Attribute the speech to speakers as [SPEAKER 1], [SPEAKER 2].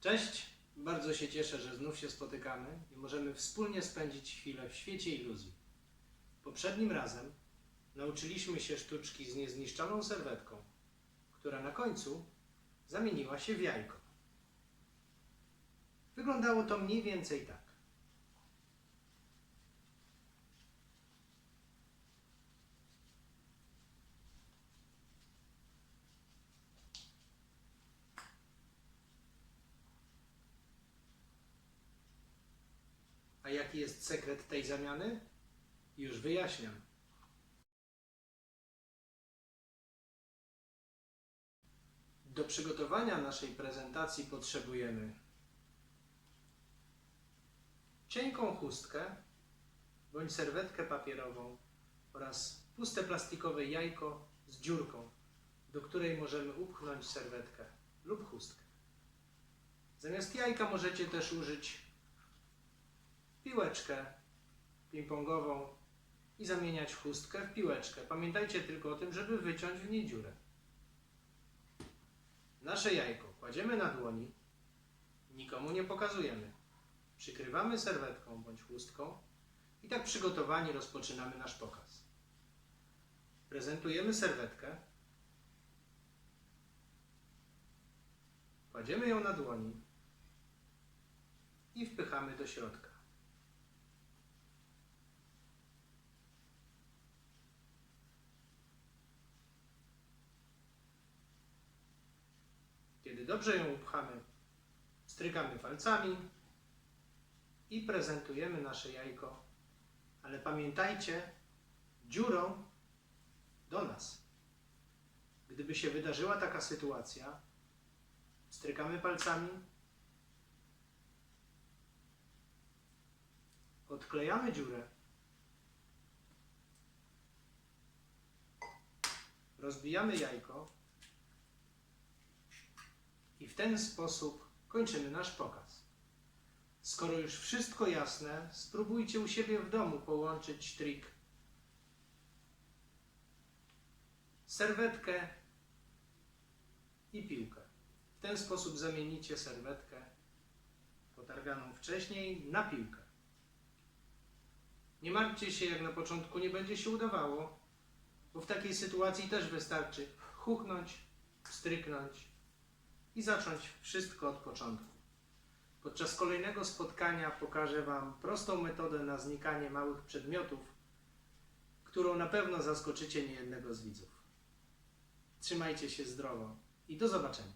[SPEAKER 1] Cześć, bardzo się cieszę, że znów się spotykamy i możemy wspólnie spędzić chwilę w świecie iluzji. Poprzednim razem nauczyliśmy się sztuczki z niezniszczoną serwetką, która na końcu zamieniła się w jajko. Wyglądało to mniej więcej tak. A jaki jest sekret tej zamiany? Już wyjaśniam. Do przygotowania naszej prezentacji potrzebujemy cienką chustkę bądź serwetkę papierową oraz puste plastikowe jajko z dziurką, do której możemy upchnąć serwetkę lub chustkę. Zamiast jajka możecie też użyć piłeczkę ping-pongową i zamieniać chustkę w piłeczkę. Pamiętajcie tylko o tym, żeby wyciąć w niej dziurę. Nasze jajko kładziemy na dłoni, nikomu nie pokazujemy. Przykrywamy serwetką bądź chustką i tak przygotowani rozpoczynamy nasz pokaz. Prezentujemy serwetkę, kładziemy ją na dłoni i wpychamy do środka. Dobrze ją upchamy, strykamy palcami i prezentujemy nasze jajko. Ale pamiętajcie, dziurą do nas. Gdyby się wydarzyła taka sytuacja, strykamy palcami, odklejamy dziurę, rozbijamy jajko i w ten sposób kończymy nasz pokaz. Skoro już wszystko jasne, spróbujcie u siebie w domu połączyć trik serwetkę i piłkę. W ten sposób zamienicie serwetkę potarganą wcześniej na piłkę. Nie martwcie się, jak na początku nie będzie się udawało, bo w takiej sytuacji też wystarczy huchnąć, stryknąć i zacząć wszystko od początku. Podczas kolejnego spotkania pokażę Wam prostą metodę na znikanie małych przedmiotów, którą na pewno zaskoczycie niejednego z widzów. Trzymajcie się zdrowo i do zobaczenia.